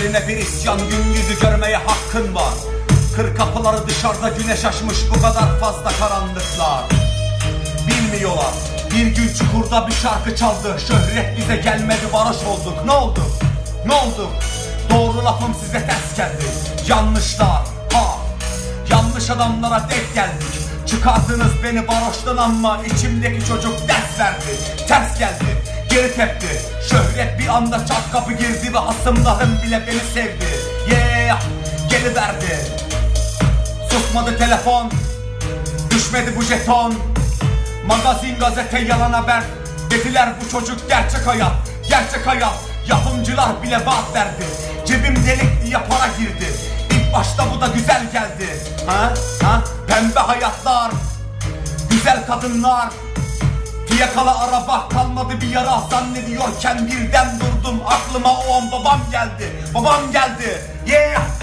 Kaderine bir isyan gün yüzü görmeye hakkın var. Kır kapıları dışarıda güneş açmış bu kadar fazla karanlıklar. Bilmiyorlar Bir gün çukurda bir şarkı çaldı. Şöhret bize gelmedi varoş olduk. Ne oldu? Ne oldu? Doğru lafım size ters geldi. Yanlışlar ha. Yanlış adamlara denk geldik. Çıkardınız beni varoştan ama içimdeki çocuk ders verdi. Ters geldi Geri tepti Şöhret bir anda çat kapı girdi ve hasımlarım bile beni sevdi. Yeah Geri verdi. Susmadı telefon Düşmedi bu jeton. Magazin gazete yalan haber. Dediler bu çocuk gerçek hayat Gerçek hayat. Yapımcılar bile vaat verdi. Cebim delik diye para girdi. İlk başta bu da güzel geldi. Ha ha? Pembe hayatlar Güzel kadınlar Fiyakalı araba kalmadı bir yara. Zannediyorken birden durdum. Aklıma o an babam geldi. Babam geldi. Yeah